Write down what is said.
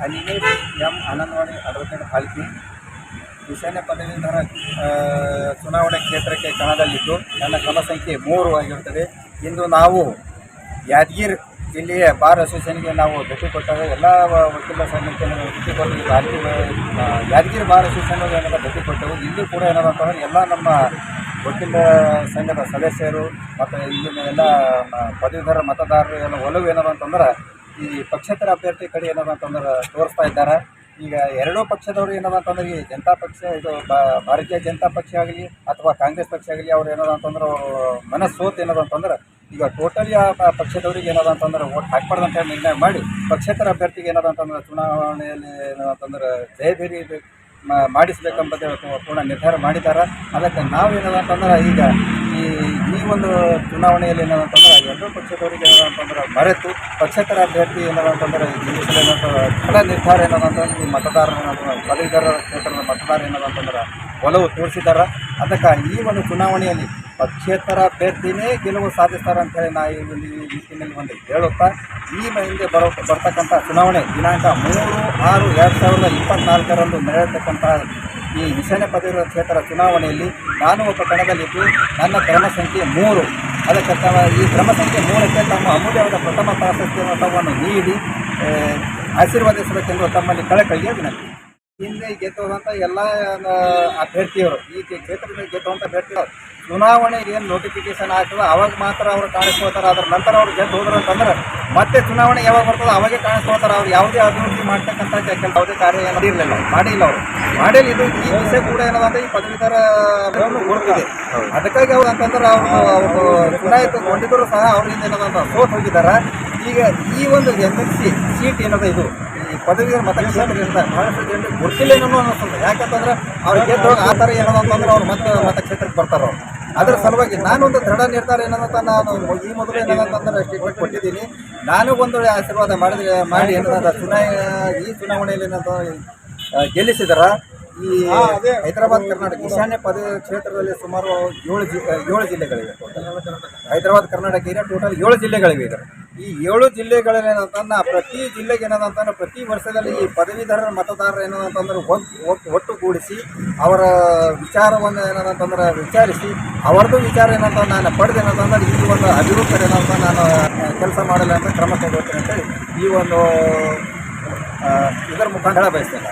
ಅನಿಲೇಶ್ M Anandwadi advocate ಹಾಲ್ಕಿ ಈಶಾನ್ಯ ಪದವೀಧರ ಚುನಾವಣೆ ಕ್ಷೇತ್ರಕ್ಕೆ ಕಣದಲ್ಲಿದ್ದು ನನ್ನ ಕ್ರಮ ಸಂಖ್ಯೆ ಮೂರು ಆಗಿರುತ್ತದೆ. ಇಂದು ನಾವು ಯಾದಗಿರಿ ಜಿಲ್ಲೆಯ ಬಾರ್ ಅಸೋಸಿಯೇಷನ್ಗೆ ನಾವು ಭೇಟಿ ಕೊಟ್ಟಾಗ ಎಲ್ಲ ವಕೀಲ ಸಂಘಟನೆ ಭೇಟಿ ಕೊಟ್ಟು ಅಲ್ಲಿ ಆ, ಯಾದಗಿರಿ ಬಾರ್ ಅಸೋಸಿಯೇಷನ್ಗೆ ಏನಾದ ಭೇಟಿ ಕೊಟ್ಟೆವು ಇಲ್ಲಿ ಕೂಡ ಏನಾರ ಎಲ್ಲ ನಮ್ಮ ವಕೀಲ ಸಂಘದ ಸದಸ್ಯರು ಮತ್ತು ಇಲ್ಲಿನ ಎಲ್ಲ ಪದವೀಧರ ಮತದಾರರು ಎಲ್ಲ ಒಲವು ಏನಾರ ಅಂತಂದ್ರೆ ಈ ಪಕ್ಷೇತರ ಅಭ್ಯರ್ಥಿ ಕಡೆ ಏನದ ಅಂತಂದ್ರೆ ತೋರಿಸ್ತಾ ಇದ್ದಾರೆ. ಈಗ ಎರಡೂ ಪಕ್ಷದವರು ಏನದ ಅಂತಂದ್ರೆ ಈ ಜನತಾ ಪಕ್ಷ, ಇದು ಭಾರತೀಯ ಜನತಾ ಪಕ್ಷ ಆಗಲಿ ಅಥವಾ ಕಾಂಗ್ರೆಸ್ ಪಕ್ಷ ಆಗಲಿ ಅವ್ರು ಏನದ ಅಂತಂದ್ರೆ ಅವರು ಮನಸ್ಸೋತ್ ಏನದ ಅಂತಂದ್ರೆ ಈಗ ಟೋಟಲಿ ಆ ಪಕ್ಷದವರಿಗೆ ಏನದ ಅಂತಂದ್ರೆ ಓಟ್ ಹಾಕ್ಬಾರ್ದಂತ ನಿರ್ಣಯ ಮಾಡಿ ಪಕ್ಷೇತರ ಅಭ್ಯರ್ಥಿಗೆ ಏನದ ಅಂತಂದ್ರೆ ಚುನಾವಣೆಯಲ್ಲಿ ಏನದ ಅಂತಂದ್ರೆ ಜಯಭೇರಿ ಮಾಡಿಸ್ಬೇಕಂಬ ಪೂರ್ಣ ನಿರ್ಧಾರ ಮಾಡಿದ್ದಾರೆ. ಅದಕ್ಕೆ ನಾವು ಏನದ ಅಂತಂದ್ರೆ ಈಗ ಈ ಒಂದು ಚುನಾವಣೆಯಲ್ಲಿ ಏನದ ಅಂತಂದ್ರೆ ಎರಡೂ ಪಕ್ಷದವರಿಗೆ ಏನದ ಅಂತಂದ್ರೆ ಮರೆತು ಪಕ್ಷೇತರ ಅಭ್ಯರ್ಥಿ ಏನದ ಅಂತಂದ್ರೆ ಈ ಏನಾದ್ರು ಏನದ ದೃಢ ನಿರ್ಧಾರ ಏನದ ಅಂತಂದ್ರೆ ಈ ಮತದಾರರ ಏನದ ಪದವೀಧರ ಕ್ಷೇತ್ರದ ಮತದಾರ ಏನದ ಅಂತಂದ್ರೆ ಒಲವು ತೋರಿಸಿದ್ದಾರೆ ಅದಕ್ಕೆ ಈ ಒಂದು ಚುನಾವಣೆಯಲ್ಲಿ ಪಕ್ಷೇತರ ಅಭ್ಯರ್ಥಿನೇ ಗೆಲುವು ಸಾಧಿಸ್ತಾರೆ ಅಂತ ಹೇಳಿ ನಾ ಈ ಒಂದು ಈ ನಿಟ್ಟಿನಲ್ಲಿ ಒಂದು ಹೇಳುತ್ತಾ. ಈ ಹಿಂದೆ ಬರೋ ಬರ್ತಕ್ಕಂಥ ಚುನಾವಣೆ ದಿನಾಂಕ ಮೂರು ಆರು ಎರಡು ಸಾವಿರದ ಇಪ್ಪತ್ನಾಲ್ಕರಂದು ನಡೆಯತಕ್ಕಂಥ ಈ ಈಶಾನ್ಯ ಪದವಿ ಕ್ಷೇತ್ರ ಚುನಾವಣೆಯಲ್ಲಿ ನಾನು ಒಬ್ಬ ಕಣದಲ್ಲಿದ್ದು ನನ್ನ ಕ್ರಮ ಸಂಖ್ಯೆ ಮೂರು. ಅದಕ್ಕೆ ಈ ಕ್ರಮ ಸಂಖ್ಯೆ ಮೂರಕ್ಕೆ ತಮ್ಮ ಅಮೂಲ್ಯವಾದ ಪ್ರಥಮ ಪ್ರಾಶಸ್ತ್ಯ ಮತವನ್ನು ನೀಡಿ ಆಶೀರ್ವಾದಿಸಬೇಕೆಂದು ತಮ್ಮಲ್ಲಿ ಕಳಕಳಿಯ ವಿನಂತಿ. ಹಿಂದೆ ಗೆದ್ದಂಥ ಎಲ್ಲ ಅಭ್ಯರ್ಥಿಯವರು ಈ ಕ್ಷೇ- ಕ್ಷೇತ್ರದಲ್ಲಿ ಗೆದ್ದಂಥ ಅಭ್ಯರ್ಥಿಗಳು ಚುನಾವಣೆಗೆ ಏನು ನೋಟಿಫಿಕೇಶನ್ ಆಗ್ತದೆ ಅವಾಗ ಮಾತ್ರ ಅವ್ರು ಕಾಣಿಸ್ಕೊಳ್ತಾರೆ. ಅದ್ರ ನಂತರ ಅವ್ರು ಗೆದ್ದು ಹೋದ್ರು ಅಂತಂದ್ರೆ, ಮತ್ತೆ ಚುನಾವಣೆ ಯಾವಾಗ ಬರ್ತದೆ ಅವಾಗೆ ಕಾಣಿಸ್ಕೊಳ್ತಾರೆ. ಅವ್ರು ಯಾವುದೇ ಅಭಿವೃದ್ಧಿ ಮಾಡ್ತಕ್ಕಂಥ ಕೆಲಸ ಯಾವುದೇ ಕಾರ್ಯ ಏನು ಇರಲಿಲ್ಲ. ಮಾಡಿಲ್ಲ ಅವರು. ಮಾಡಿಲ್ಲ, ಇದು ಈ ವಿಷಯ ಕೂಡ ಏನದ ಅಂದ್ರೆ ಈ ಪದವೀಧರ ಕೊಡ್ತಿದೆ ಅದಕ್ಕಾಗಿ ಅವ್ರು ಅಂತಂದ್ರೆ, ಅವರು ಅವರು ಚುನಾಯಿತಗೊಂಡಿದ್ರು ಸಹ ಅವ್ರಿಂದ ಏನದ ಸೋತ್ ಹೋಗಿದ್ದಾರೆ. ಈಗ ಈ ಒಂದು ಎಂ ಎಲ್ ಸಿ ಸೀಟ್ ಏನದ ಇದು? ಈ ಪದವೀಧರ ಮತಕ್ಷೇತ್ರದಿಂದ ಬಹಳಷ್ಟು ಜನರಿಗೆ ಗೊತ್ತಿಲ್ಲ ಏನೋ ಅನ್ನಿಸ್ತದೆ. ಯಾಕಂತಂದ್ರೆ ಅವ್ರು ಗೆದ್ದು ಹೋಗಿ ಆ ಥರ ಏನದ ಅಂತಂದ್ರೆ ಅವ್ರು ಮತ್ತೆ ಮತಕ್ಷೇತ್ರಕ್ಕೆ ಬರ್ತಾರೆ. ಅವ್ರು ಅದರ ಸಲುವಾಗಿ ನಾನೊಂದು ದೃಢ ನಿರ್ಧಾರ ಏನಂತ ನಾನು ಈ ಮೊದಲು ಏನಂತಂದ್ರೆ ಸ್ಟೇಟ್ಮೆಂಟ್ ಕೊಟ್ಟಿದ್ದೀನಿ. ನಾನು ಒಂದು ಆಶೀರ್ವಾದ ಮಾಡಿದ್ರೆ ಮಾಡಿ ಏನಂತ ಚುನಾವಣೆ ಈ ಚುನಾವಣೆಯಲ್ಲಿ ಏನಂತ ಗೆಲ್ಲಿಸಿದಾರ? ಈ ಹೈದರಾಬಾದ್ ಕರ್ನಾಟಕ ಈಶಾನ್ಯ ಪದವಿ ಕ್ಷೇತ್ರದಲ್ಲಿ ಸುಮಾರು ಏಳು ಜಿ ಏಳು ಜಿಲ್ಲೆಗಳಿವೆ. ಹೈದರಾಬಾದ್ ಕರ್ನಾಟಕ ಏರಿಯಾ ಟೋಟಲ್ ಏಳು ಜಿಲ್ಲೆಗಳಿವೆ ಇದರ ಈ ಏಳು ಜಿಲ್ಲೆಗಳಲ್ಲಿ ಏನಂತಂದ್ರೆ ಪ್ರತಿ ಜಿಲ್ಲೆಗೆ ಏನದಂತಂದ್ರೆ ಪ್ರತಿ ವರ್ಷದಲ್ಲಿ ಈ ಪದವೀಧರರ ಮತದಾರರು ಏನದಂತಂದ್ರೆ ಒಟ್ಟುಗೂಡಿಸಿ ಅವರ ವಿಚಾರವನ್ನು ಏನದಂತಂದ್ರೆ ವಿಚಾರಿಸಿ, ಅವರದ್ದು ವಿಚಾರ ಏನಂತ ನಾನು ಪಡೆದು ಏನಂತಂದ್ರೆ, ಈ ಒಂದು ಅಭಿವೃದ್ಧಿ ಏನಂತ ನಾನು ಕೆಲಸ ಮಾಡಲಿ ಅಂತ ಕ್ರಮ ಕೈಗೊಳ್ತೇನೆ ಅಂತೇಳಿ ಈ ಒಂದು ಇದರ ಮುಖಾಂತರ ಬಯಸ್ತೇನೆ